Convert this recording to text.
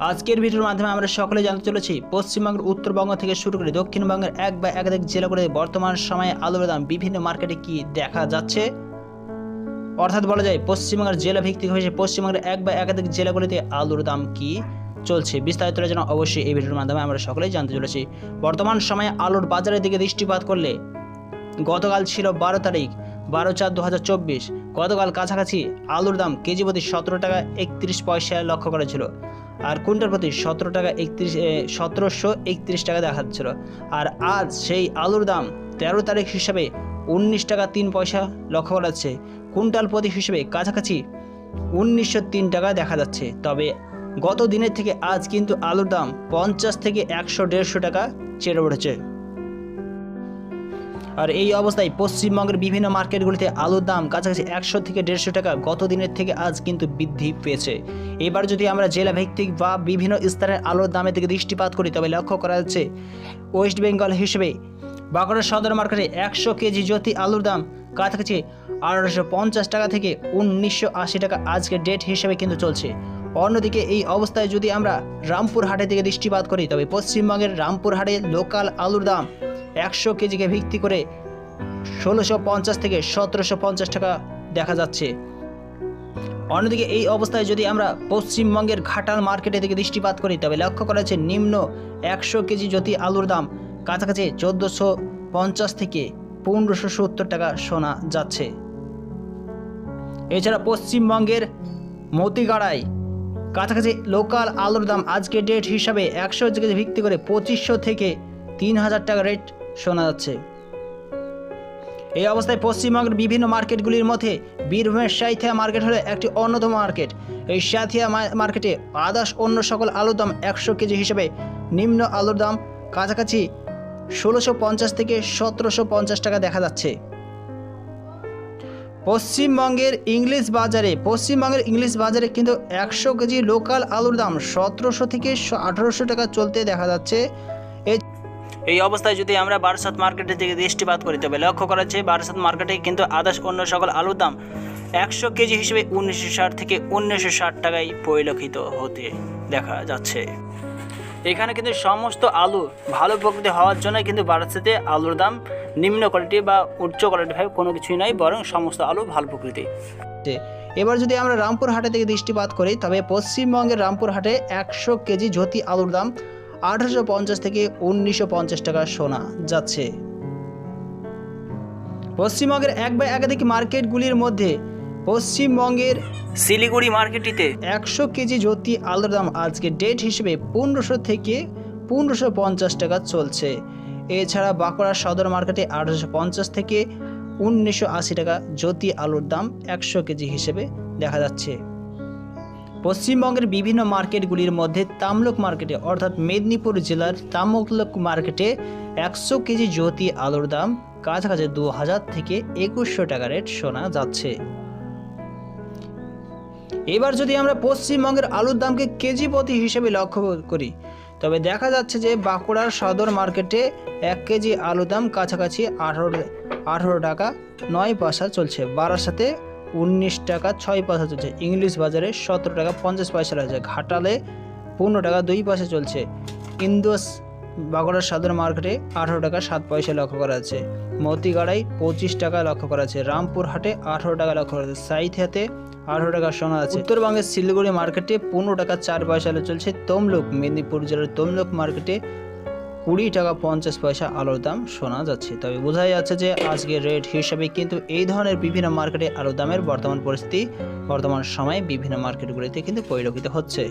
আজকের ভিডিওর মাধ্যমে আমরা সকলে জানতে চলেছি, পশ্চিমবঙ্গের উত্তরবঙ্গ থেকে শুরু করে দক্ষিণবঙ্গের এক বা একাধিক জেলাগুলিতে বর্তমান সময়ে আলুর দাম বিভিন্ন মার্কেটে কি দেখা যাচ্ছে? অর্থাৎ বলা যায়, পশ্চিমবঙ্গের জেলা ভিত্তিক হয়েছে পশ্চিমবঙ্গের এক বা একাধিক জেলাগুলিতে আলুর দাম কি চলছে বিস্তারিত জন্য অবশ্যই এই ভিডিওর মাধ্যমে আমরা সকলেই জানতে চলেছি। বর্তমান সময়ে আলুর বাজারের দিকে দৃষ্টিপাত করলে, গতকাল ছিল বারো তারিখ, বারো চার দু হাজার চব্বিশ, গতকাল কাছাকাছি আলুর দাম কেজি প্রতি সতেরো টাকা একত্রিশ পয়সা লক্ষ্য করেছিল আর কুইন্টাল প্রতি সতেরো টাকা একত্রিশ সতেরোশো একত্রিশ টাকা দেখাচ্ছিল। আর আজ সেই আলুর দাম তেরো তারিখ হিসাবে উনিশ টাকা তিন পয়সা লক্ষ্য করা যাচ্ছে। কুইন্টাল প্রতি হিসেবে কাছাকাছি উনিশশো তিন টাকা দেখা যাচ্ছে। তবে গত দিনের থেকে আজ কিন্তু আলুর দাম পঞ্চাশ থেকে একশো দেড়শো টাকা চেড়ে উঠেছে আর এই অবস্থায় পশ্চিমবঙ্গের বিভিন্ন মার্কেটগুলিতে আলুর দাম কাছাকাছি একশো থেকে দেড়শো টাকা গত দিনের থেকে আজ কিন্তু বৃদ্ধি পেয়েছে। এবার যদি আমরা জেলা ভিত্তিক বা বিভিন্ন স্থানের আলুর দামের দিকে দৃষ্টিপাত করি, তবে লক্ষ্য করা যাচ্ছে ওয়েস্ট বেঙ্গল হিসেবে বাঁকুড়া সদর মার্কেটে একশো কেজি জ্যোতি আলুর দাম কাছাকাছি আঠারোশো পঞ্চাশ টাকা থেকে উনিশশো আশি টাকা আজকের ডেট হিসেবে কিন্তু চলছে। অন্যদিকে এই অবস্থায় যদি আমরা রামপুর হাটের দিকে দৃষ্টিপাত করি, তবে পশ্চিমবঙ্গের রামপুর হাটে লোকাল আলুর দাম একশো কেজিকে ভিত্তি করে ষোলোশো পঞ্চাশ থেকে সতেরোশো পঞ্চাশ টাকা দেখা যাচ্ছে। অন্যদিকে এই অবস্থায় যদি আমরা পশ্চিমবঙ্গের ঘাটাল মার্কেটের দিকে দৃষ্টিপাত করি, তবে লক্ষ্য করা যাচ্ছে নিম্ন একশো কেজি জ্যোতি আলুর দাম কাছাকাছি চোদ্দোশো পঞ্চাশ থেকে পনেরোশো সত্তর টাকা শোনা যাচ্ছে। এছাড়া পশ্চিমবঙ্গের মতিগাড়ায় কাছাকাছি লোকাল আলুর দাম আজকে ডেট হিসাবে একশো কেজি ভিত্তি করে পঁচিশশো থেকে তিন হাজার টাকা রেট শোনা যাচ্ছে। এই অবস্থায় পশ্চিমবঙ্গের বিভিন্ন মার্কেটগুলির মধ্যে বীরভূমের সাইথিয়া মার্কেট হলো একটি অন্যতম মার্কেট। এই সাইথিয়া মার্কেটে আদার্স অন্য সকল আলুর দাম একশো কেজি হিসেবে নিম্ন আলুর দাম কাছাকাছি ষোলোশো পঞ্চাশ থেকে সতেরোশো পঞ্চাশ টাকা দেখা যাচ্ছে। পশ্চিমবঙ্গের ইংলিশ বাজারে পশ্চিমবঙ্গের ইংলিশ বাজারে কিন্তু একশো কেজি লোকাল আলুর দাম সতেরোশো থেকে আঠারোশো টাকা চলতে দেখা যাচ্ছে। এই অবস্থায় যদি আমরা বারাসাত মার্কেটের দিকে দৃষ্টিপাত করি, তবে লক্ষ্য করা যাচ্ছে বারাসাত মার্কেটে কিন্তু আদার্স অন্য সকল আলুর দাম একশো কেজি হিসেবে উনিশশো ষাট থেকে উনিশশো ষাট টাকায় পরিলক্ষিত হতে দেখা যাচ্ছে। এখানে কিন্তু সমস্ত আলু ভালো প্রকৃতি হওয়ার জন্য কিন্তু বারাসাতে আলুর দাম নিম্ন কোয়ালিটি বা উচ্চ কোয়ালিটি ভাবে কোনো কিছুই নয়, বরং সমস্ত আলু ভালো প্রকৃতি এবার যদি আমরা রামপুর হাটে থেকে দৃষ্টিপাত করি, তবে পশ্চিমবঙ্গের রামপুর হাটে একশো কেজি জ্যোতি আলুর দাম আঠারোশো পঞ্চাশ থেকে উনিশশো পঞ্চাশ টাকা সোনা যাচ্ছে। পশ্চিমবঙ্গের এক বা একাধিক মার্কেটগুলির মধ্যে পশ্চিমবঙ্গের শিলিগুড়ি মার্কেটটিতে একশো কেজি জ্যোতি আলুর দাম আজকে ডেট হিসেবে পনেরোশো থেকে পনেরোশো পঞ্চাশ টাকা চলছে। এছাড়া বাঁকুড়া সদর মার্কেটে আঠারোশো পঞ্চাশ থেকে উনিশশো আশি টাকা জ্যোতি আলুর দাম একশো কেজি হিসেবে দেখা যাচ্ছে। পশ্চিমবঙ্গের বিভিন্ন মার্কেটগুলির মধ্যে তামলুক মার্কেটে, অর্থাৎ মেদিনীপুর জেলার তামলুক মার্কেটে একশো কেজি জ্যোতি আলুর দাম কাছাকাছি দু হাজার থেকে একুশশো টাকা রেট শোনা যাচ্ছে। এবার যদি আমরা পশ্চিমবঙ্গের আলুর দামকে কেজি প্রতি হিসেবে লক্ষ্য করি, তবে দেখা যাচ্ছে যে বাঁকুড়ার সদর মার্কেটে এক কেজি আলুর দাম কাছাকাছি আঠারো আঠারো টাকা নয় পয়সা চলছে। বারাসাতে উনিশ টাকা ছয় পয়সা চলছে। ইংলিশ বাজারে সতেরো টাকা পঞ্চাশ পয়সা রয়েছে। ঘাটালে পনেরো টাকা দুই পয়সা চলছে। ইন্দোস বাঁকুড়ার সদর মার্কেটে আঠারো টাকা সাত পয়সা লক্ষ্য করা আছে মতিগাড়াই পঁচিশ টাকা লক্ষ্য করা আছে রামপুর হাটে আঠারো টাকা লক্ষ্য করা যাচ্ছে। সাইথিয়াতে আঠারো টাকা সোনা আছে উত্তরবঙ্গের শিলিগুড়ি মার্কেটে পনেরো টাকা চার পয়সা চলছে। তমলুক, মেদিনীপুর জেলার তমলুক মার্কেটে কুড়ি টাকা পঞ্চাশ পয়সা আলুর দাম শোনা যাচ্ছে। তবে বোঝাই যাচ্ছে যে আজকের রেট হিসাবে কিন্তু এই ধরনের বিভিন্ন মার্কেটে আলুর দামের বর্তমান পরিস্থিতি, বর্তমান সময়ে বিভিন্ন মার্কেটগুলিতে কিন্তু পরিলক্ষিত হচ্ছে।